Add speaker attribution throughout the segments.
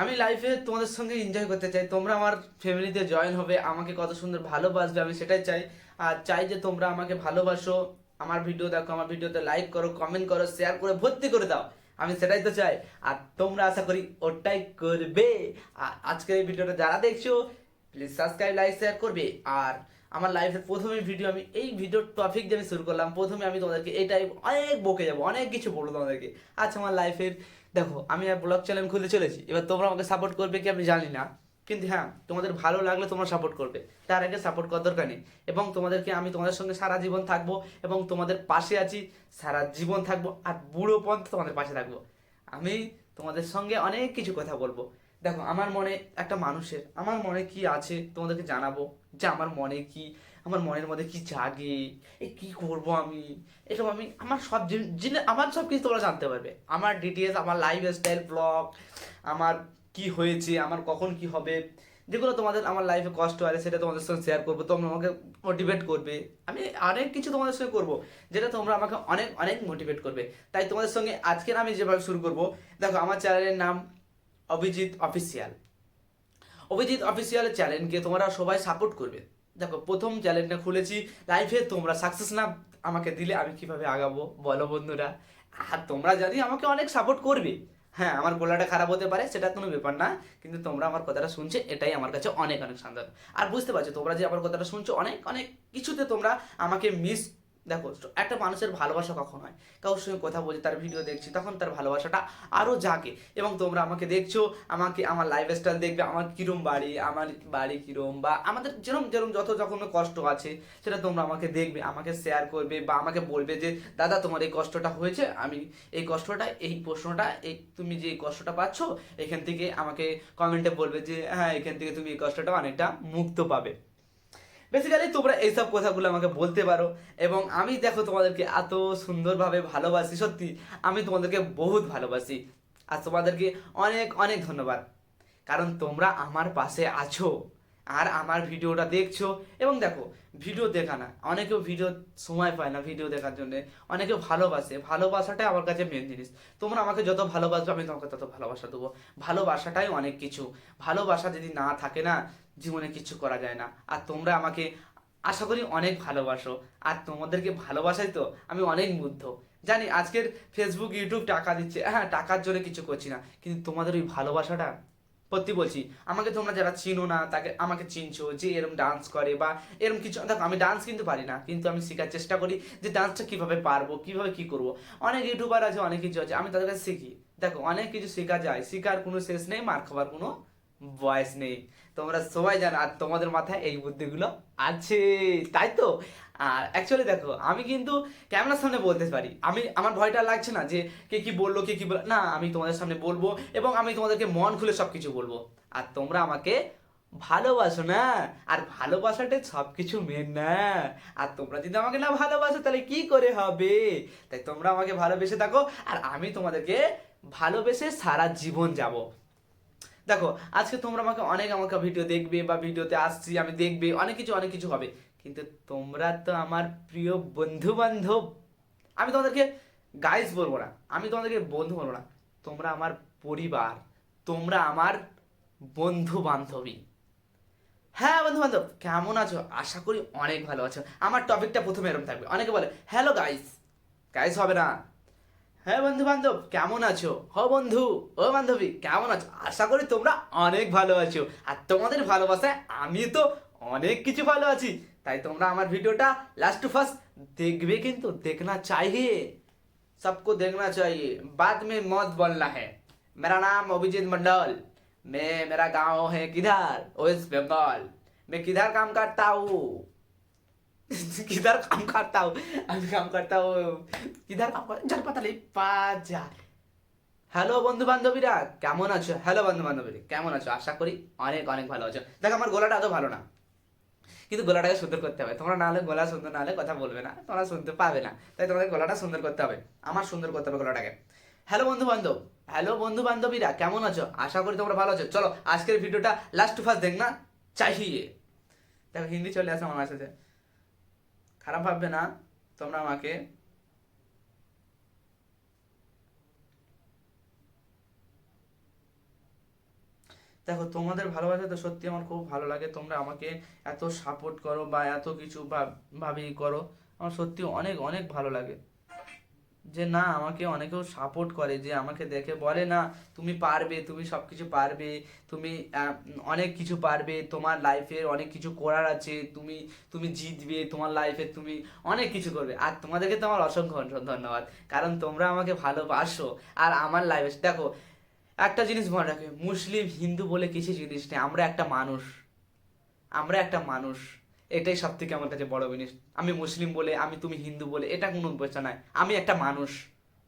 Speaker 1: আমি লাইফে তোমাদের সঙ্গে এনজয় করতে চাই। তোমরা আমার ফ্যামিলিতে জয়েন হবে, আমাকে কত সুন্দর ভালোবাসবে, আমি সেটাই চাই। আর চাই যে তোমরা আমাকে ভালোবাসো। আমার ভিডিও দেখো, আমার ভিডিওতে লাইক করো কমেন্ট করো শেয়ার করে, ভর্তি করে দাও। আমি সেটাই তো চাই। আর তোমরা আশা করি ওটাই করবে। আর আজকের এই ভিডিওটা যারা দেখছ প্লিজ সাবস্ক্রাইব লাইক শেয়ার করবে। আর আমার লাইফের প্রথমে ভিডিও আমি, এই ভিডিওর টপিক দিয়ে আমি শুরু করলাম। প্রথমে আমি তোমাদেরকে এটাই অনেক বকে যাব, অনেক কিছু বলব তোমাদেরকে। আচ্ছা আমার লাইফের দেখো, আমি আর ব্লগ চ্যানেল খুলতে চলেছি। এবার তোমরা আমাকে সাপোর্ট করবে কি আমি জানি না। কিন্তু হ্যাঁ তোমাদের ভালো লাগলে তোমরা সাপোর্ট করবে। তার আগে সাপোর্ট করার দরকার নেই। এবং তোমাদেরকে আমি তোমাদের সঙ্গে সারা জীবন থাকব এবং তোমাদের পাশে আছি, সারা জীবন থাকব আর বুড়ো পর্যন্ত তোমাদের পাশে থাকব। আমি তোমাদের সঙ্গে অনেক কিছু কথা বলব। দেখো, আমার মনে একটা মানুষের, আমার মনে কি আছে তোমাদেরকে জানাব যে আমার মনে কি আমার মনের মধ্যে কি জাগে? এ কি করব আমি? এসব আমি, আমার সব জিনিস আমার সব কিছু তোমরা জানতে পারবে। আমার ডিটেলস আমার লাইফ স্টাইল ব্লগ আমার কি হয়েছে, আমার কখন কি হবে, যেগুলো তোমাদের, আমার লাইফে কষ্ট আছে সেটা তোমাদের সঙ্গে শেয়ার করব। তোমরা আমাকে মোটিভেট করবে। আমি অনেক কিছু তোমাদের সঙ্গে করব, যেটা তোমরা আমাকে অনেক অনেক মোটিভেট করবে। তাই তোমাদের সঙ্গে আজকের আমি যেভাবে শুরু করব, দেখো আমার চ্যানেলের নাম অভিজিৎ অফিসিয়াল অভিজিৎ অফিসিয়াল চ্যানেলকে তোমরা সবাই সাপোর্ট করবে। দেখো, প্রথম চ্যালেঞ্জটা খুলেছি লাইফে তোমরা সাকসেস না আমাকে দিলে আমি কীভাবে আগাবো? বলো বন্ধুরা। আর তোমরা জানি আমাকে অনেক সাপোর্ট করবে। হ্যাঁ আমার গলাটা খারাপ হতে পারে, সেটা কোনো ব্যাপার না, কিন্তু তোমরা আমার কথাটা শুনছে, এটাই আমার কাছে অনেক অনেক শান্তি আর বুঝতে পারছ, তোমরা যে আমার কথাটা শুনছো, অনেক অনেক কিছুতে তোমরা আমাকে মিস দেখো, একটা মানুষের ভালোবাসা কখন হয়? কারোর সঙ্গে কথা বলছি তার ভিডিও দেখছি, তখন তার ভালোবাসাটা আরও জাগে। এবং তোমরা আমাকে দেখছ, আমাকে, আমার লাইফ স্টাইল দেখবে, আমার কীরম বাড়ি, আমার বাড়ি কীরম বা আমাদের যেরকম যেরকম যত যখন কষ্ট আছে, সেটা তোমরা আমাকে দেখবে, আমাকে শেয়ার করবে বা আমাকে বলবে যে, দাদা, তোমার এই কষ্টটা হয়েছে, আমি এই কষ্টটা, এই প্রশ্নটা, এই তুমি যে এই কষ্টটা পাচ্ছ, এখান থেকে আমাকে কমেন্টে বলবে যে হ্যাঁ এখান থেকে তুমি এই কষ্টটা অনেকটা মুক্ত পাবে। বেসিক্যালি তোমরা এইসব কথাগুলো আমাকে বলতে পারো। এবং আমি দেখো তোমাদেরকে এত সুন্দরভাবে ভালোবাসি। সত্যি, আমি তোমাদেরকে বহুত ভালোবাসি। আর তোমাদেরকে অনেক অনেক ধন্যবাদ। কারণ তোমরা আমার পাশে আছো আর আমার ভিডিওটা দেখছ। এবং দেখো, ভিডিও দেখা না। অনেকেও ভিডিও, সময় পায় না ভিডিও দেখার জন্য। অনেকে ভালোবাসে। ভালোবাসাটাই আমার কাছে মেন জিনিস। তোমরা আমাকে যত ভালোবাসবে, আমি তোমাকে তত ভালোবাসা দেবো। ভালোবাসাটাই অনেক কিছু। ভালোবাসা যদি না থাকে না জীবনে কিছু করা যায় না। আর তোমরা আমাকে আশা করি অনেক ভালোবাসো। আর তোমাদেরকে ভালোবাসাই তো, আমি অনেক মুগ্ধ। জানি আজকের ফেসবুক ইউটিউব টাকা দিচ্ছে। হ্যাঁ টাকার জন্য কিছু করছি না। কিন্তু তোমাদের ওই ভালোবাসাটা, সত্যি বলছি, আমাকে তোমরা যারা চিনো না, তাকে, আমাকে চিনছো যে এরম ডান্স করে বা এরম কিছু, দেখো, আমি ডান্স কিন্তু পারি না। কিন্তু আমি শেখার চেষ্টা করি যে ডান্সটা কীভাবে পারব, কীভাবে কী করব। অনেক ইউটিউবার আছে, অনেক কিছু আছে, আমি তাদের কাছে শিখি। দেখো, অনেক কিছু শেখা যায়, শেখার কোনো শেষ নেই, মার খাবার কোনো বয়স নেই। তোমরা সবাই জানো, আর তোমাদের মাথায় এই বুদ্ধিগুলো আছে, তাই তো? আর অ্যাকচুয়ালি দেখো, আমি কিন্তু ক্যামেরার সামনে বলতে পারি, আমি, আমার ভয়টা লাগছে না যে কে কি বলল, কে কি বলল না, আমি তোমাদের সামনে বলব এবং আমি তোমাদেরকে মন খুলে সব কিছু বলব। আর তোমরা আমাকে ভালোবাসো না, আর ভালোবাসাটাই সব কিছু মেন না। আর তোমরা যদি আমাকে না ভালোবাসো, তাহলে কি করে হবে? তাই তোমরা আমাকে ভালোবেসে থাকো, আর আমি তোমাদেরকে ভালোবেসে সারা জীবন যাব। দেখো, আজকে তোমরা আমাকে অনেক আমাকে ভিডিও দেখবে বা ভিডিওতে আসছি, আমি দেখবে, অনেক কিছু অনেক কিছু হবে। কিন্তু তোমরা তো আমার প্রিয় বন্ধু বান্ধব আমি তোমাদেরকে গাইস বলব না, আমি তোমাদেরকে বন্ধু বলব না। তোমরা আমার পরিবার, তোমরা আমার বন্ধু বান্ধবী হ্যাঁ বন্ধু বান্ধব কেমন আছো? আশা করি অনেক ভালো আছো। আমার টপিকটা প্রথমে এরকম থাকবে। অনেকে বলে হ্যালো গাইস গাইস হবে না। হ্যাঁ বন্ধু বান্ধব কেমন আছো হ বন্ধু ও বান্ধবী কেমন আছো আশা করি তোমরা অনেক ভালো আছো আর তোমাদের ভালোবাসায় আমি তো অনেক কিছু ভালো আছি তাই তোমরা আমার ভিডিওটা লাস্ট টু ফার্স্ট দেখবে কিন্তু देखना चाहिए सबको देखना चाहिए बाद में मौत बोलना है मेरा नाम अभिजीत मंडल मैं मेरा गांव है किधर वेस्ट बंगाल मैं किधर काम करता हूँ किधर काम करता हूँ अभी काम करता हूँ किधर काम कर জলপাতালি বাজার হ্যালো বন্ধু বান্ধবীরা কেমন আছো হ্যালো বন্ধু বান্ধবীরা কেমন আছো আশা করি অনেক অনেক ভালো আছো দেখো আমার গলাটা এত ভালো না কিন্তু গলাটাকে সুন্দর করতে হবে তোমরা না হলে গলা সুন্দর না হলে কথা বলবে না তোমরা শুনতে পাবে না তাই তোমাদের গলাটা সুন্দর করতে হবে আমার সুন্দর করতে হবে গলাটাকে হ্যালো বন্ধু বান্ধব হ্যালো বন্ধু বান্ধবীরা কেমন আছো আশা করি তোমরা ভালো আছো চলো আজকের ভিডিওটা লাস্ট টু ফার্স্ট দেখ না চাহিয়ে দেখো হিন্দি চলে আসে আমার সাথে খারাপ ভাববে না, তোমরা আমাকে দেখো, তোমাদের ভালোবাসা তো সত্যি আমার খুব ভালো লাগে, তোমরা আমাকে এত সাপোর্ট করো বা এত কিছু বা ভাবি করো, আমার সত্যি অনেক অনেক ভালো লাগে। যে না, আমাকে অনেকেও সাপোর্ট করে যে আমাকে দেখে বলে না, তুমি পারবে, তুমি সব কিছু পারবে, তুমি অনেক কিছু পারবে, তোমার লাইফের অনেক কিছু করার আছে, তুমি তুমি জিতবে, তোমার লাইফে তুমি অনেক কিছু করবে। আর তোমাদেরকে তোমার অসংখ্য ধন্যবাদ। কারণ তোমরা আমাকে ভালোবাসো আর আমার লাইফে দেখো, একটা জিনিস মনে রাখবে, মুসলিম, হিন্দু বলে কিছু জিনিস নেই, আমরা একটা মানুষ। আমরা একটা মানুষ। এটাই সব থেকে আমার কাছে বড় জিনিস। আমি মুসলিম বলে, আমি তুমি হিন্দু বলে, এটা কোনো বিষয় নয় আমি একটা মানুষ।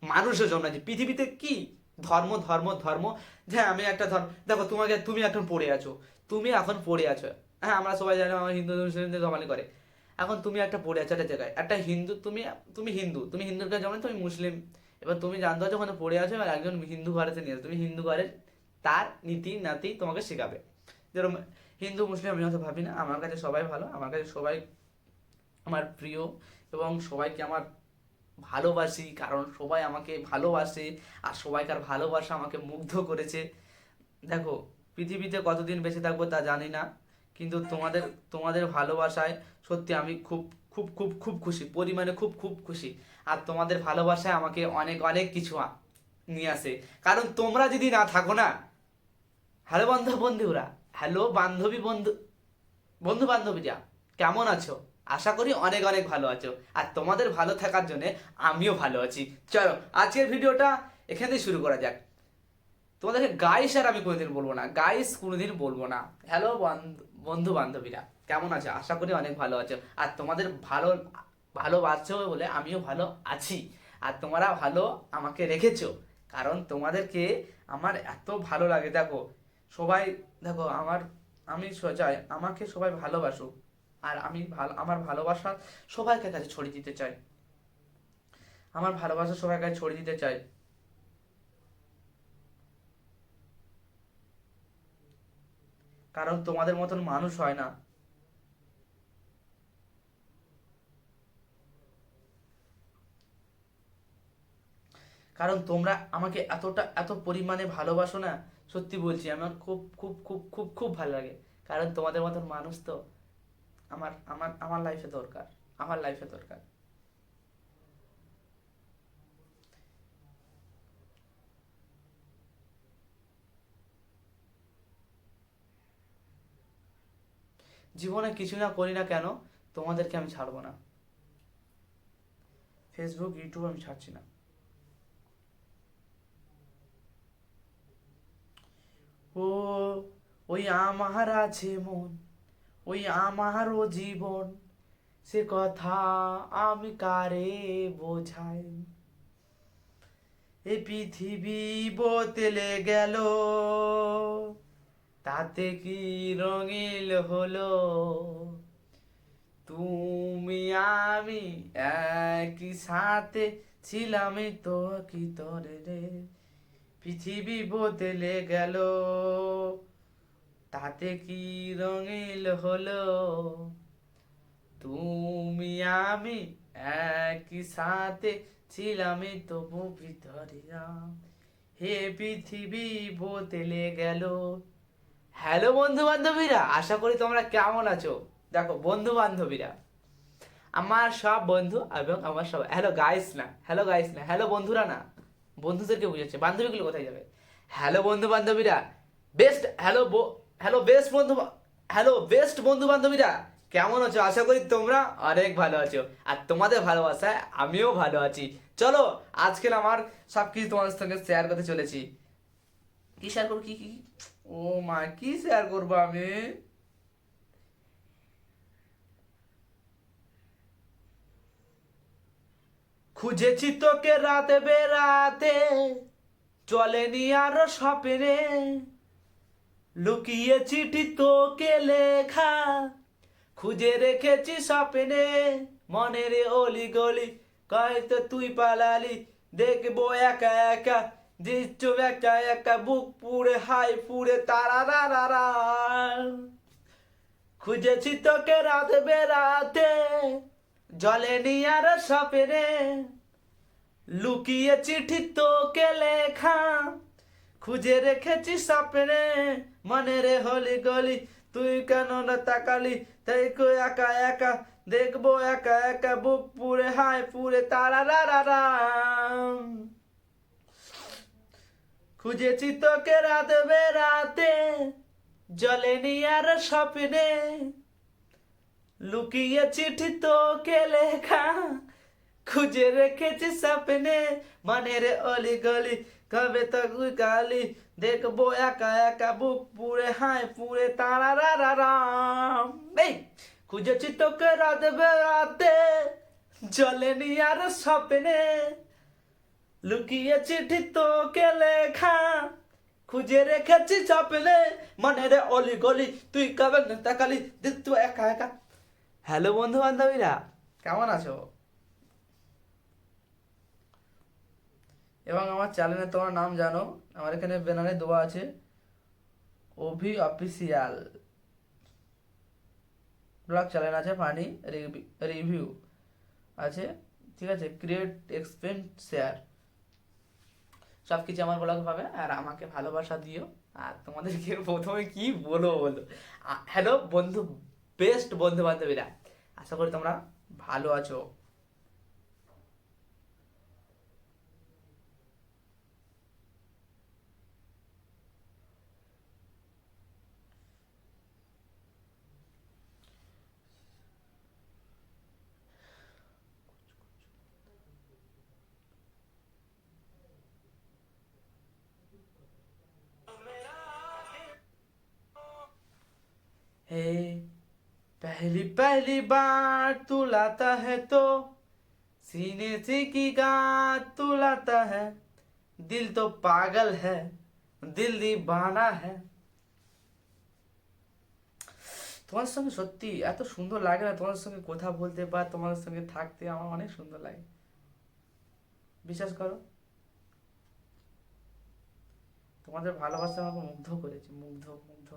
Speaker 1: মানুষের জন্য আছি পৃথিবীতে কি? ধর্ম ধর্ম ধর্ম। যে আমি একটা ধর্ম দেখো তোমাকে, তুমি এখন পড়ে আছো। তুমি এখন পড়ে আছো। হ্যাঁ আমরা সবাই জানি আমার হিন্দু, মুসলিমদের জমালি করে। এখন তুমি একটা পড়ে আছো একটা জায়গায়। একটা হিন্দু, তুমি তুমি হিন্দু। তুমি হিন্দুর কাছে যেমন তুমি মুসলিম। এবার তুমি জানতে পারছ ওখানে পড়ে আছো এবার একজন হিন্দু ঘরেতে নিয়ে তুমি হিন্দু ঘরের তার, নীতি, নাতি তোমাকে শেখাবে। যেরকম হিন্দু, মুসলিম, আমি হয়তো ভাবি না। আমার কাছে সবাই ভালো। আমার কাছে সবাই আমার প্রিয় এবং সবাইকে আমার ভালোবাসি কারণ সবাই আমাকে ভালোবাসে আর সবাইকার ভালোবাসা আমাকে মুগ্ধ করেছে। দেখো, পৃথিবীতে কতদিন বেঁচে থাকব তা জানি না, কিন্তু তোমাদের তোমাদের ভালোবাসায় সত্যি আমি খুব খুব খুব খুব খুশি। পরিমাণে খুব খুব খুশি। আর তোমাদের ভালোবাসায় আমাকে অনেক অনেক কিছু নিয়ে আসে। কারণ তোমরা যদি না থাকো না, হ্যালো বন্ধু, বন্ধুরা হ্যালো বান্ধবী বন্ধু বন্ধু বান্ধবীরা, কেমন আছো? আশা করি অনেক অনেক ভালো আছো। আর তোমাদের ভালো থাকার জন্য আমিও ভালো আছি। চলো, আজকের ভিডিওটা এখান থেকে শুরু করা যাক। তোমাদেরকে গাইস আর আমি কোনোদিন বলব না। গাইস কোনোদিন বলব না। হ্যালো বন্ধু বান্ধবীরা, কেমন আছো? আশা করি অনেক ভালো আছো। আর তোমাদের ভালো ভালোবাসছো বলে আমিও ভালো আছি। আর তোমরা ভালো আমাকে রেখেছো। কারণ তোমাদেরকে আমার এত ভালো লাগে, দেখো। সবাই, দেখো, আমার, আমি চাই, আমাকে সবাই ভালোবাসুক। আর আমি ভালো, আমার ভালোবাসা সবাইকে কাছে ছড়িয়ে দিতে চাই। আমার ভালোবাসা সবার কাছে ছড়িয়ে দিতে চাই। কারণ তোমাদের মতন মানুষ হয় না। কারণ তোমরা আমাকে এতটা, এত পরিমাণে ভালোবাসো না সত্যি বলছি, আমার খুব খুব খুব খুব খুব ভালো লাগে। কারণ তোমাদের মতন মানুষ তো আমার আমার আমার লাইফে দরকার। আমার লাইফে দরকার। জীবনে কিছু না করি না কেন, তোমাদেরকে আমি ছাড়বো না। ফেসবুক ইউটিউব আমি ছাড়ছি না। ও, ওই আমার আছে মন, ওই আমারও জীবন, সে কথা আমি কারে বোঝাই? এ পৃথিবী বদলে গেল, তাতে কি রঙিল হলো? তুমি, আমি একই সাথে ছিলাম তো কি তরে রে। পৃথিবী বদলে গেল। তাতে কি রঙিল হলো? তুমি, আমি একই সাথে ছিলাম তবু ভিতরে হে পৃথিবী বদলে গেল। হ্যালো বন্ধু বান্ধবীরা আশা করি তোমরা কেমন আছো? দেখো বন্ধু বান্ধবীরা আমার সব বন্ধু এবং আমার সব, হ্যালো গাইস না, হ্যালো গাইস না, হ্যালো, বন্ধুরা না। বন্ধুদেরকে বুঝাচ্ছে, বান্ধবীগুলো কোথায় যাবে? হ্যালো বন্ধু বান্ধবীরা বেস্ট হ্যালো হ্যালো বেস্ট বন্ধু হ্যালো বেস্ট বন্ধু বান্ধবীরা কেমন আছো? আশা করি তোমরা অনেক ভালো আছো। আর তোমাদের ভালোবাসায় আমিও ভালো আছি। চলো আজকে আমার সব কিছু তোমাদের সঙ্গে শেয়ার করতে চলেছি। কি শেয়ার করব? কি কি ও মা, কি শেয়ার করব আমি? খুঁজেছি তোকে রাতে বেরাতে চলেনি আরও স্বপ্নে। লুকিয়ে চিঠি তোকে লেখা। খুঁজে রেখেছি স্বপ্নে। মনের অলি গলি কয়তো তুই পালালি। দেখব একা একা, দিচ্ছ একা একা বুক পুড়ে, হাই পুড়ে, তারা, রা খুঁজেছি তোকে রাত বেরাতে জলে নিয়ার স্বপ্নে লুকিয়ে চিঠি তোকে লেখা। খুঁজে রেখেছি স্বপ্নে মনে রে হলি গলি, তুই কেন না তাকালি? তাই কই একা একা, দেখব একা একা, বুক পুরে হায় পুরে তারা রাম খুঁজেছি তোকে রাত বেরাতে জলেনি আর স্বপ্নে। লুকিয়ে চিঠি তোকে লেখা। খুঁজে রেখেছি স্বপ্নে মনের অলি গলি। কবে তক গালি দেখব একা একা বুক পুরে হায় পুরে তারা রাম এই, খুঁজেছি তোকে রাত বেড়াতে জলেনি আর স্বপ্নে। লুকিয়ে চিঠি তোকে লেখা। খুঁজে রেখেছি স্বপ্নে মনের অলি গলি। তুই কবে তাকালি দেখতো একা একা। হ্যালো বন্ধু বান্ধবীরা, কেমন আছো? এবং আমার চ্যানেলে তোমার নাম জানো, আমার এখানে ব্যানারে দেওয়া আছে, অভি অফিসিয়াল ব্লগ চ্যানেল আছে ফানি রিভিউ আছে, ঠিক আছে? ক্রিয়েট এক্সপেন্ড শেয়ার সব কিছু আমার ব্লগে পাবে, আর আমাকে ভালোবাসা দিও। আর তোমাদেরকে প্রথমে কি বলব বলো? হ্যালো বন্ধু বেস্ট বন্ধু বান্ধবীরা আশা করি তোমরা ভালো আছো हे पहली पहली बार तू लाता है तो सीने से की गात तू लाता है दिल तो पागल है दिल दीवाना है তোমার সঙ্গে সত্যি এত সুন্দর লাগে না তোমার সঙ্গে কথা বলতে বা তোমাদের সঙ্গে থাকতে আমার অনেক সুন্দর লাগে বিশ্বাস করো তোমাদের ভালোবাসা আমাকে মুগ্ধ করেছে মুগ্ধ মুগ্ধ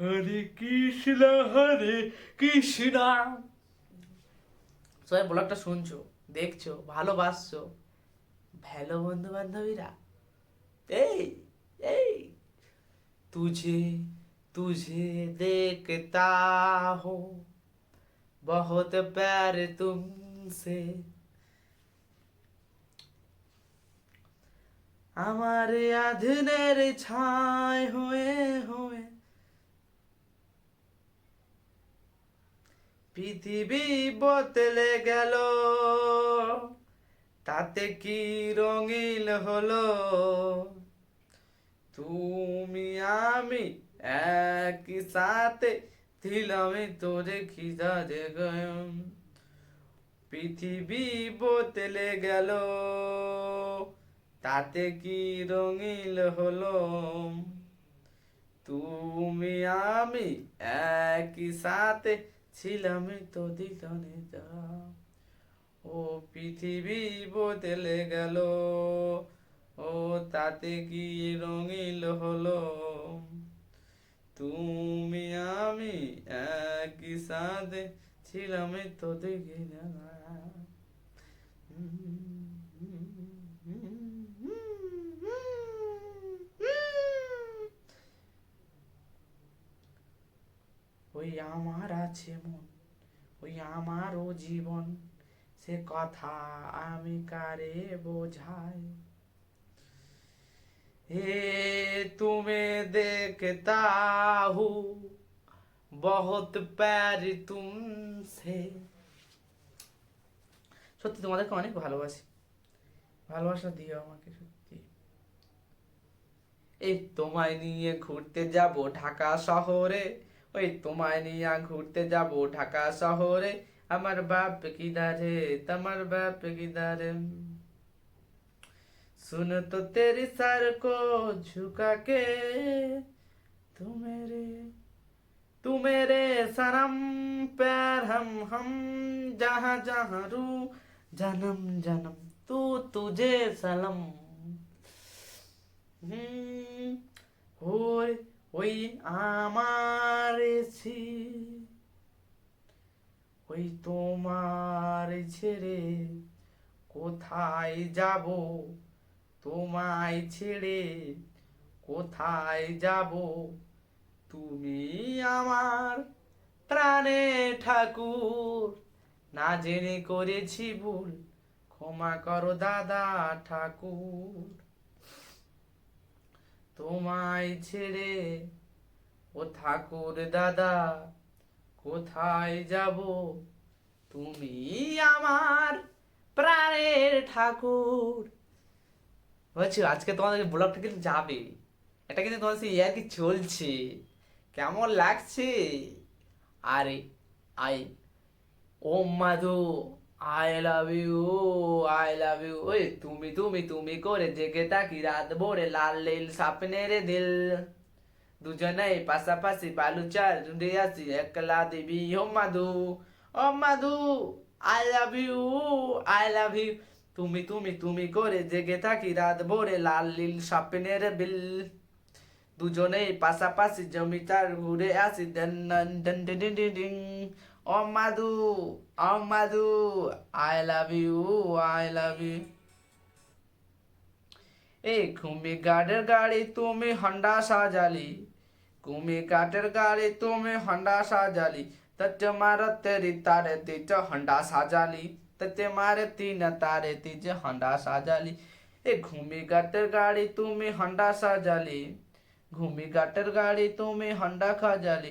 Speaker 1: হরে কৃষ্ণ হরে কৃষ্ণ। সবাই ব্লগটা শুনছো, দেখছ, ভালোবাসছো। ভালো বন্ধু বান্ধবীরা এই এই। তুঝে তুঝে দেখতা হো, বহুত প্যার তুমসে। আমার আধুনের ছায় হয়ে হয়ে। পৃথিবী বদলে গেল। তাতে কি রঙিন হলো? তুমি আমি একই সাথে দিলাম তোরে খিদা দেগম পৃথিবী বদলে গেল। তাতে কি রঙিল হলো? তুমি আমি একই সাথে ছিলাম তো দিলনে যা ও পৃথিবী বদলে গেল ও তাতে কি রঙিল হলো তুমি আমি একই সাথে ছিলাম তো দেখি না ওই আমার আছে মন, ওই আমারও জীবন, সে কথা আমি কারে বোঝাই? হে তুমি দেখতা হু, বহুত প্যার তুমসে। সত্যি তোমাদেরকে অনেক ভালোবাসি। ভালোবাসা দিও আমাকে সত্যি। এই তোমায় নিয়ে ঘুরতে যাব ঢাকা শহরে। ওই তোমায় নিয়ে ঘুরতে যাব ঢাকা শহরে আমার বাপ কিদারে তোমার বাপ কিদারে सुन तो तेरी सर को झुका के तू मेरे तू मेरे सनम पैर हम हम जहाँ जहाँ रू जन्म जन्म तू तुझे सलम हम्म, ওই ওই আমার ছি, ওই তোমার ছেড়ে কোথায় যাব? তোমায় ছেড়ে কোথায় যাব? তুমি আমার প্রাণে ঠাকুর। না জেনে করেছি ভুল, ক্ষমা করো দাদা ঠাকুর। তোমায় ছেড়ে ও ঠাকুর দাদা, কোথায় যাব? তুমি আমার প্রাণের ঠাকুর। বলছি, আজকে তোমাদের ব্লগটা কিন্তু যাবে। এটা কিন্তু তোমার সেই ইয়ার কি চলছে। কেমন লাগছে? আরে, I, O Madhu I love you I love you ওই, তুমি তুমি তুমি করে জেগে থাকি রাত ভোরে লাল লীল স্বপ্নের দিল। দুজনেই পাশাপাশি বালু চার জুড়ে আসি একলা দেবী ও মাধু। ও Madhu I love you I love you তুমি তুমি তুমি করে জেগে থাকি রাত ভোরে লাল লীল স্বপ্নের বিল দুজনেই পাশাপাশি জমিটার ঘুরে আসি দেন দেন দেন দেন। দেন দেন দেন। ও মাধু ও Madhu I love you I love you এ ঘুমি গাড়ের গাড়ি তুমি হন্ডা সাজালি ঘুমি কাঠের গাড়ি তুমি হন্ডা সাজালি ততে মার তেরি তারে তিজ হন্ডা সাজালি ততে মারে তিন তারে তিজ হন্ডা সাজালি এ ঘুমি গাটের গাড়ি তুমি হন্ডা সাজালি ঘুমি গাটের গাড়ি তুমি হন্ডা খাজালি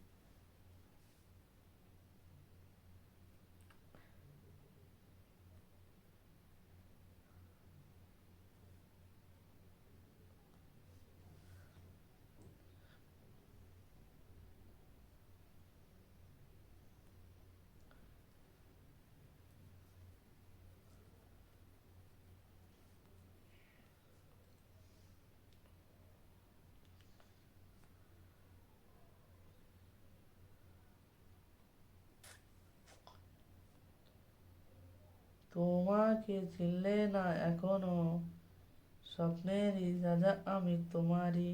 Speaker 1: তোমাকে চিনলে না এখনও স্বপ্নেরই রাজা আমি তোমারই।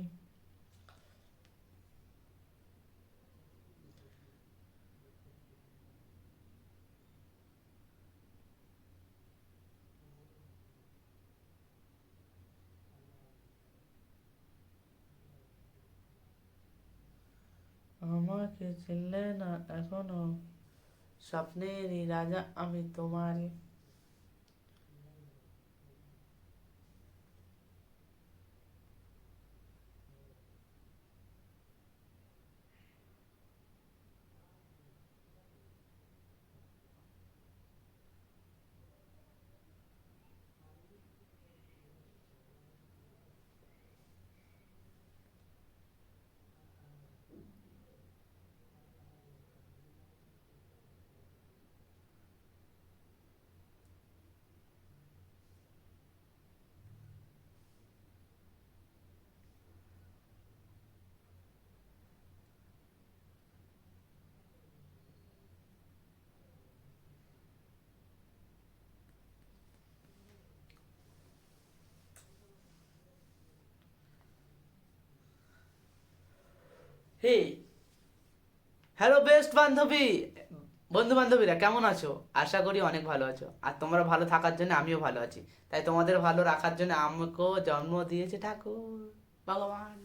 Speaker 1: আমাকে চিনলে না এখনও, স্বপ্নেরই রাজা আমি তোমারই। হে হ্যালো বেস্ট বান্ধবী বন্ধু বান্ধবীরা কেমন আছো আশা করি অনেক ভালো আছো আর তোমরা ভালো থাকার জন্য আমিও ভালো আছি তাই তোমাদের ভালো রাখার জন্য আমাকেও জন্ম দিয়েছে ঠাকুর ভগবান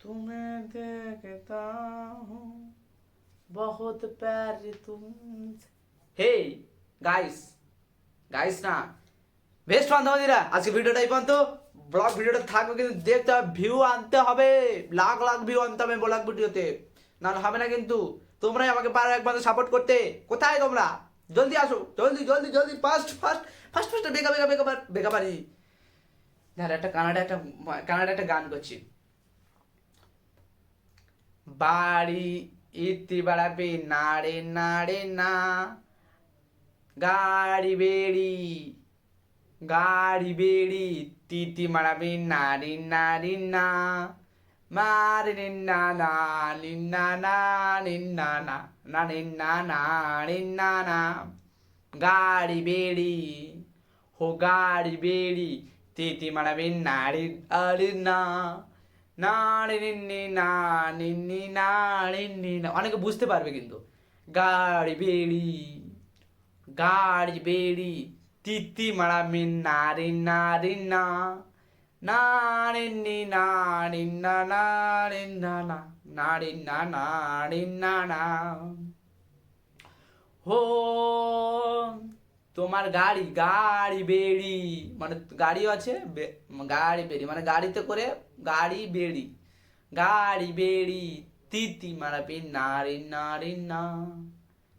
Speaker 1: तुम्हें देखता हूँ बहुत प्यार तुमसे হে গাইস গাইস না বেস্ট বান্ধবীরা, আজকে ভিডিওটা এই ব্লগ ভিডিওটা থাকবে কিন্তু দেখতে হবে ভিউ আনতে হবে। লাখ লাখ ভিউ আনতে হবে ব্লগ ভিডিওতে। না হবে না কিন্তু। তোমরাই আমাকে পারো একবার সাপোর্ট করতে। কোথায় তোমরা? জলদি আসো, জলদি জলদি জলদি ফাস্ট ফাস্ট ফাস্ট ফাস্ট বেকা বেকা বেকা বেকা পারি দাঁড়া একটা কানাডা একটা কানাডা একটা গান করছি। বাড়ি ইতি বাড়াবে নাড়ে নাড়ে না। গাড়ি বেড়ি। গাড়ি বেড়ি তিতি মারাবি নারী নারী না মারি নিন্না না নিন্না না নিন্না না না নিন্না না নিন্না না গাড়ি বেড়ি হো গাড়ি বেড়ি তিতি মারাবি নারী নারী না নাড়ি নিন্নি না নিন্নি না নিন্নি না অনেকে বুঝতে পারবে কিন্তু গাড়ি বেড়ি গাড়ি বেড়ি তিতি মারা মিন নারি নারি না নারি নি নারি না নারি না না নারি না নারি না না হো তোমার গাড়ি গাড়ি বেড়ি মানে গাড়ি আছে গাড়ি বেড়ি মানে গাড়িতে করে গাড়ি বেড়ি গাড়ি বেড়ি, তিতি মারাবি, নারি নারি, না।